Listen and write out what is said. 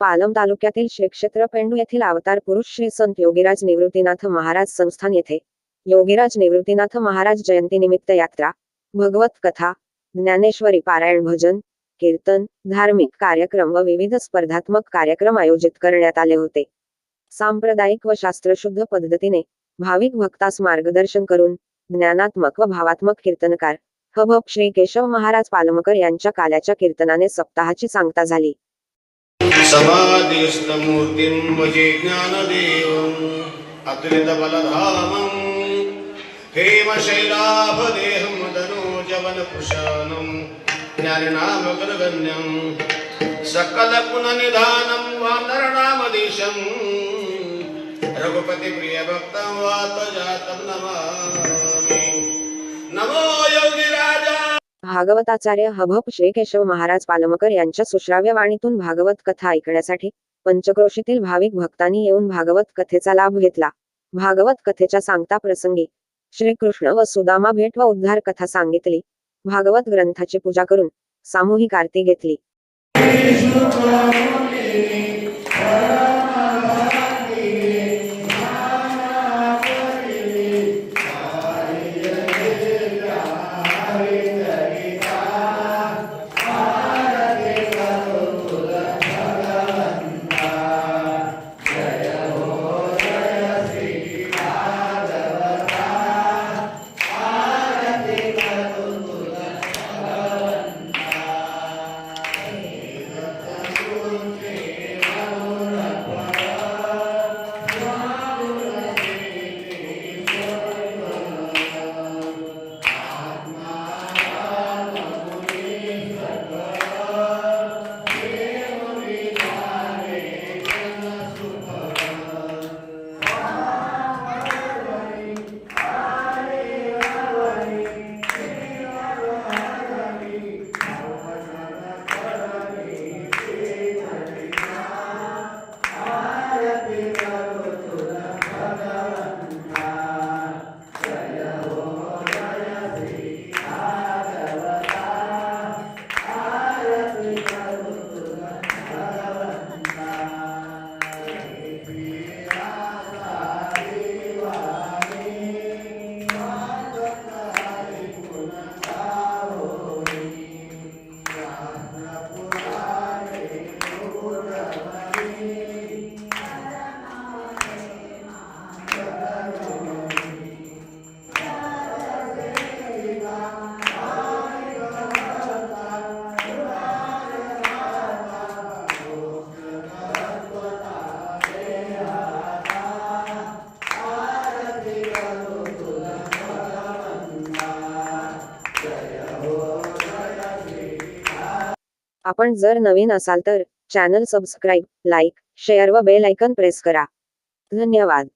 पालम तालुक्यातील श्री क्षेत्र पेंडू येथील अवतार पुरुष श्री संत योगीराज निवृत्तीनाथ महाराज संस्थान येथे योगीराज निवृत्तीनाथ महाराज जयंतीनिमित्त यात्रा भगवत कथा ज्ञानेश्वरी पारायण भजन कीर्तन धार्मिक कार्यक्रम व विविध स्पर्धात्मक कार्यक्रम आयोजित करण्यात आले होते. सांप्रदायिक व शास्त्रशुद्ध पद्धतीने भाविक भक्तास मार्गदर्शन करून ज्ञानात्मक व भावात्मक कीर्तनकार हभप श्री केशव महाराज पालमकर यांच्या काल्याच्या कीर्तनाने सप्ताहाची सांगता झाली. समाधिस्थमूर्तिं भजे ज्ञानदेवम् अतुलितबलधामम् हेमशैलाभदेहं दनोजवनपुषाणं ज्ञानिनामग्रगण्यं सकलपुननिधानं वानरनामदेशम् रघुपतिप्रियभक्तं वातजातं नमामि। नमो भागवताचार्य हभप श्री केशव महाराज पालमकर यांच्या सुश्राव्य वाणीतून भागवत कथा ऐकण्यासाठी पंचक्रोशीतील भाविक भक्तांनी येऊन भागवत कथेचा लाभ घेतला. भागवत कथेच्या सांगता प्रसंगी श्रीकृष्ण व सुदामा भेट व उद्धार कथा सांगितली. भागवत ग्रंथाची पूजा करून सामूहिक आरती घेतली. आपण जर नवीन असाल तर चॅनल सबस्क्राईब लाईक शेअर व बेल ऐकन प्रेस करा. धन्यवाद.